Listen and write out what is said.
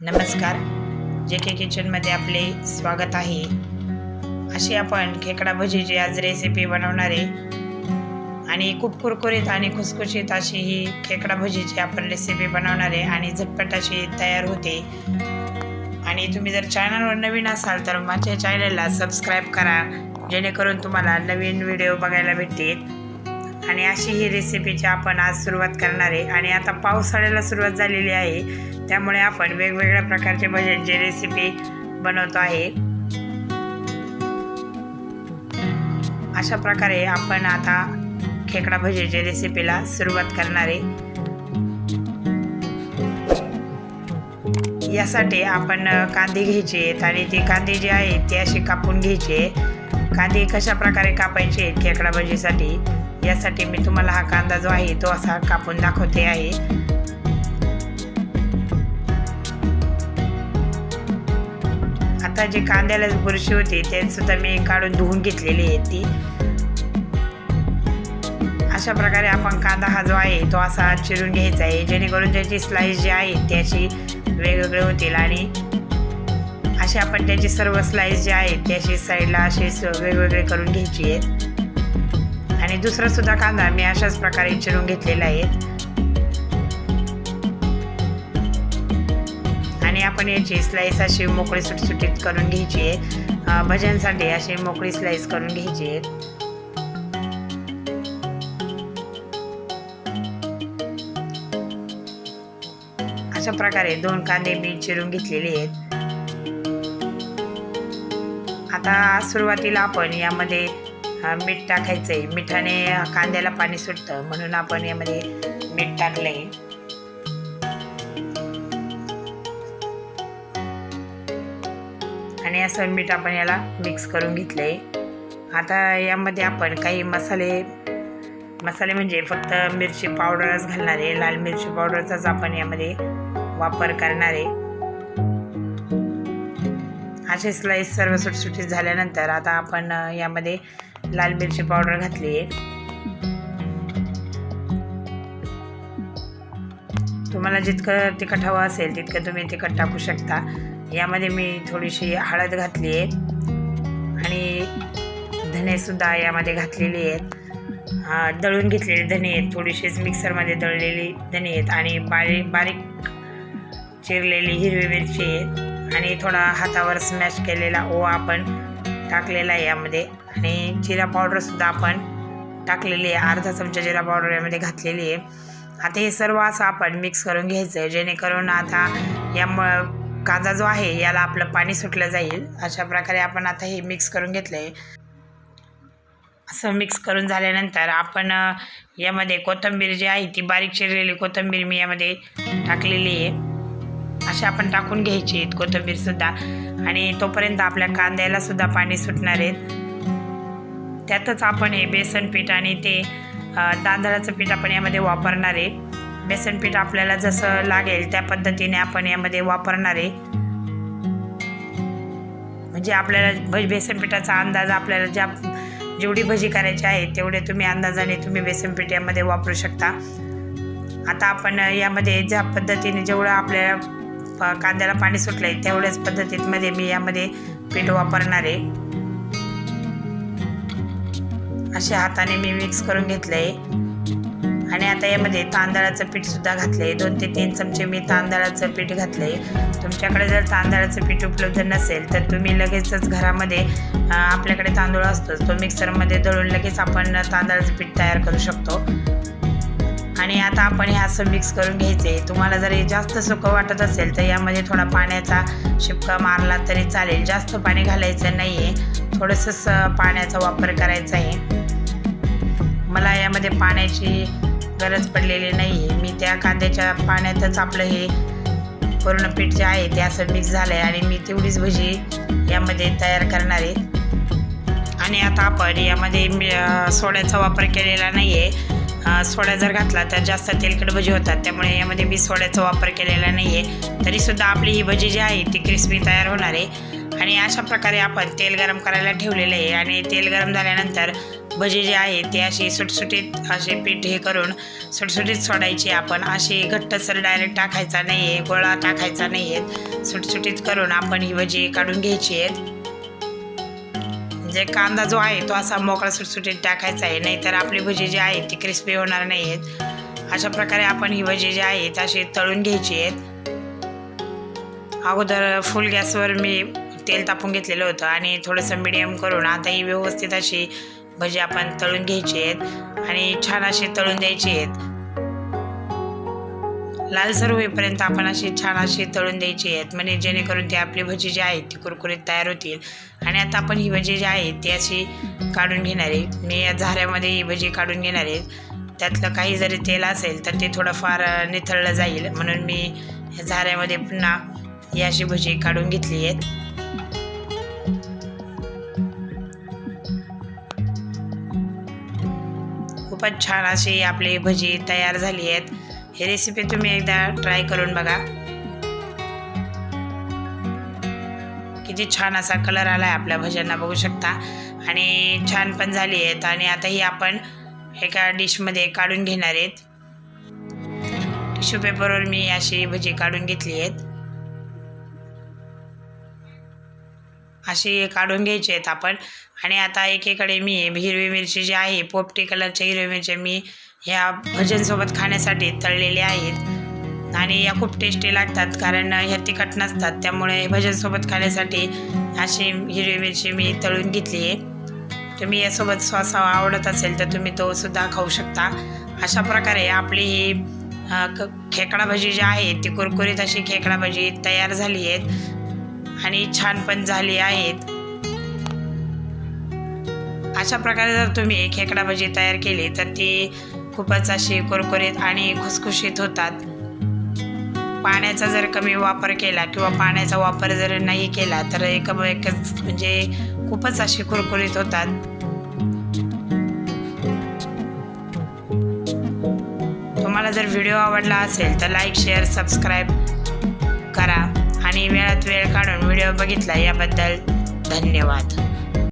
नमस्कार. जे के किचनमध्ये आपले स्वागत आहे. अशी आपण खेकडा भजीची आज रेसिपी बनवणार आहे. आणि खूप कुरकुरीत आणि खुसखुशीत अशी ही खेकडा भजीची आपण रेसिपी बनवणार आहे आणि झटपट अशी तयार होते. आणि तुम्ही जर चॅनलवर नवीन असाल तर माझ्या चॅनलला सबस्क्राईब करा. जेणेकरून तुम्हाला नवीन व्हिडिओ बघायला भेटतील. आणि अशी ही रेसिपीची आपण आज सुरुवात करणार आहे. आणि आता पावसाळ्याला सुरुवात झालेली आहे. त्यामुळे आपण वेगवेगळ्या प्रकारचे भज्यांची रेसिपी बनवतो आहे. अशा प्रकारे आपण आता खेकडा भजीच्या रेसिपीला सुरुवात करणार आहे. यासाठी आपण कांदे घ्यायचे आहेत आणि ते कांदे जे आहेत ते असे कापून घ्यायचे कांदे कशा प्रकारे कापायचे आहेत खेकडा भजीसाठी यासाठी मी तुम्हाला हा कांदा जो आहे तो असा कापून दाखवते आहे. आता जे कांद्याला बुरशी होती ते सुद्धा मी काढून धुवून घेतलेली आहे ती. अशा प्रकारे आपण कांदा हा जो आहे तो असा चिरून घ्यायचा आहे जेणेकरून त्याची स्लाईस जी आहे ती अशी वेगवेगळे होतील आणि असे आपण त्याची सर्व स्लाईस जे आहेत त्याची अशी साईडला असे वेगवेगळे करून घ्यायची आहेत आणि दुसरा सुद्धा कांदा मी अशाच प्रकारे चिरून घेतलेला आहे. आणि आपण याची स्लाईस अशी मोकळी सुटसुटीत करून घ्यायची आहे. अं, भज्यांसाठी अशी मोकळी स्लाईस करून घ्यायची आहे. अशा प्रकारे दोन कांदे मी चिरून घेतलेले आहेत. आता सुरुवातीला आपण यामध्ये मीठ टाकायचं आहे मिठाने कांद्याला पाणी सुटतं. म्हणून आपण यामध्ये मीठ टाकलं आहे आणि असं मीठ आपण याला मिक्स करून घेतलं आहे आता यामध्ये आपण काही मसाले मसाले म्हणजे फक्त मिरची पावडरच घालणार आहे. लाल मिरची पावडरचाच आपण यामध्ये वापर करणार आहे. असे स्लाईस सर्व सुटसुटीत झाल्यानंतर आता आपण यामध्ये लाल मिरची पावडर घातली आहे तुम्हाला जितकं तिखट हवं असेल तितकं तुम्ही तिखट टाकू शकता. यामध्ये मी थोडीशी हळद घातली आहे आणि धनेसुद्धा यामध्ये घातलेली आहेत. दळून घेतलेले धने आहेत. थोडीशीच मिक्सरमध्ये दळलेली धने आहेत. आणि बारीक बारीक चिरलेली हिरवी मिरची आहे आणि थोडा हातावर स्मॅश केलेला ओवा आपण टाकलेला आहे यामध्ये. आणि जिरा पावडरसुद्धा आपण टाकलेली आहे. अर्धा चमचा जिरा पावडर यामध्ये घातलेली आहे. आता हे सर्व असं आपण मिक्स करून घ्यायचं आहे जेणेकरून आता या म कांदा जो आहे याला आपलं पाणी सुटलं जाईल. अशा प्रकारे आपण आता हे मिक्स करून घेतलं आहे असं मिक्स करून झाल्यानंतर आपण यामध्ये कोथिंबीर जी आहे ती बारीक चिरलेली कोथिंबीर मी यामध्ये टाकलेली आहे. अशा आपण टाकून घ्यायची आहेत कोथिंबीरसुद्धा आणि तोपर्यंत आपल्या कांद्याला सुद्धा पाणी सुटणार आहेत त्यातच आपण हे बेसन पीठ आणि ते तांदळाचं पीठ आपण यामध्ये वापरणार आहे. बेसन पीठ आपल्याला जसं लागेल त्या पद्धतीने आपण यामध्ये वापरणार आहे. म्हणजे आपल्याला भ बेसन पिठाचा अंदाज आपल्याला ज्या जेवढी भजी करायची आहे तेवढे तुम्ही अंदाजाने तुम्ही बेसन पीठ यामध्ये वापरू शकता. आता आपण यामध्ये ज्या पद्धतीने जेवढं आपल्या प- कांद्याला पाणी सुटलं आहे तेवढ्याच पद्धतीमध्ये मी यामध्ये पीठ वापरणार आहे. अशा हाताने मी मिक्स करून घेतलं आहे आणि आता यामध्ये तांदळाचं पीठसुद्धा घातलं आहे दोन ते तीन चमचे मी तांदळाचं पीठ घातलं आहे तुमच्याकडे जर तांदळाचं पीठ उपलब्ध नसेल तर तुम्ही लगेचच घरामध्ये आपल्याकडे तांदूळ असतोच तो मिक्सरमध्ये दळून लगेच आपण तांदळाचं पीठ तयार करू शकतो. आणि आता आपण हे असं मिक्स करून घ्यायचे तुम्हाला जर हे जास्त सुकं वाटत असेल तर यामध्ये थोडा पाण्याचा शिपका मारला तरी चालेल. जास्त पाणी घालायचं नाही आहे थोडंसं पाण्याचा वापर करायचा आहे. मला यामध्ये पाण्याची गरज पडलेली नाही आहे मी त्या कांद्याच्या पाण्यातच आपलं हे पूर्ण पीठ जे आहे ते असं मिक्स झालं आहे आणि मी तेवढीच भजी यामध्ये तयार करणार आहे. आणि आता आपण यामध्ये सोड्याचा वापर केलेला नाही आहे सोडा जर घातला तर जास्त तेलकट भजी होतात. त्यामुळे यामध्ये मी सोड्याचा वापर केलेला नाही आहे तरीसुद्धा आपली ही भजी जी आहे ती क्रिस्पी तयार होणार आहे. आणि अशा प्रकारे आपण तेल गरम करायला ठेवलेलं आहे. आणि तेल गरम झाल्यानंतर भजी जी आहे ती अशी सुटसुटीत असे पीठ हे करून सुटसुटीत सोडायची. आपण असे घट्टसर डायरेक्ट टाकायचा नाही आहे गोळा टाकायचा नाही आहे सुटसुटीत करून आपण ही भजी काढून घ्यायची आहेत म्हणजे कांदा जो आहे तो असा मोकळा सुटसुटीत टाकायचा आहे नाहीतर आपली भजी जी आहे ती क्रिस्पी होणार नाही आहेत अशा प्रकारे आपण ही भजी जी आहेत अशी तळून घ्यायची आहेत. अगोदर फुल गॅसवर मी तेल तापून घेतलेलं होतं आणि थोडंसं मिडियम करून आता ही व्यवस्थित अशी भजी आपण तळून घ्यायची आहेत आणि छान अशी तळून द्यायची आहेत. लालसर होईपर्यंत आपण अशी छान अशी तळून द्यायची आहेत. म्हणजे जेणेकरून ती आपली भजी जी आहे ती कुरकुरीत तयार होतील. आणि आता आपण ही भजी जी आहे ती अशी काढून घेणार आहे. मी या झाऱ्यामध्ये ही भजी काढून घेणार आहे. त्यातलं काही जरी तेल असेल तर ते थोडंफार निथळलं जाईल. म्हणून मी या झाऱ्यामध्ये पुन्हा ही अशी भजी काढून घेतली आहेत. खूपच छान अशी आपली भजी तयार झाली आहेत. हे रेसिपी तुम्ही एकदा ट्राय करून बघा. किती छान असा कलर आला आहे आपल्या भज्यांना बघू शकता. आणि छान पण झाली आहेत. आणि आता ही आपण एका डिशमध्ये काढून घेणार आहेत. टिश्यू पेपरवर मी अशी भजी काढून घेतली आहेत. अशी काढून घ्यायची आहेत आपण. आणि आता एकीकडे मी हिरवी मिरची जी आहे पोपटी कलरच्या हिरवी मिरची मी ह्या भजनसोबत खाण्यासाठी तळलेले आहेत. आणि या खूप टेस्टी लागतात कारण ह्या तिखट नसतात. त्यामुळे भजनसोबत खाण्यासाठी अशी हिरवी मिरची मी तळून घेतली आहे. तुम्ही यासोबत सॉस आवडत असेल तर तुम्ही तो सुद्धा खाऊ शकता. अशा प्रकारे आपली ही खेकडा भजी जी आहे ती कुरकुरीत अशी खेकडा भजी तयार झाली आहेत. आणि छान पण झाली आहेत. अशा प्रकारे जर तुम्ही खेकडा भजी तयार केली तर ती खूपच अशी कुरकुरीत आणि खुसखुशीत होतात. पाण्याचा जर कमी वापर केला किंवा पाण्याचा वापर जर नाही केला तर एक एकच म्हणजे खूपच अशी कुरकुरीत होतात. तुम्हाला जर व्हिडिओ आवडला असेल तर लाईक शेअर सबस्क्राईब करा आणि वेळात वेळ काढून व्हिडिओ बघितला याबद्दल धन्यवाद.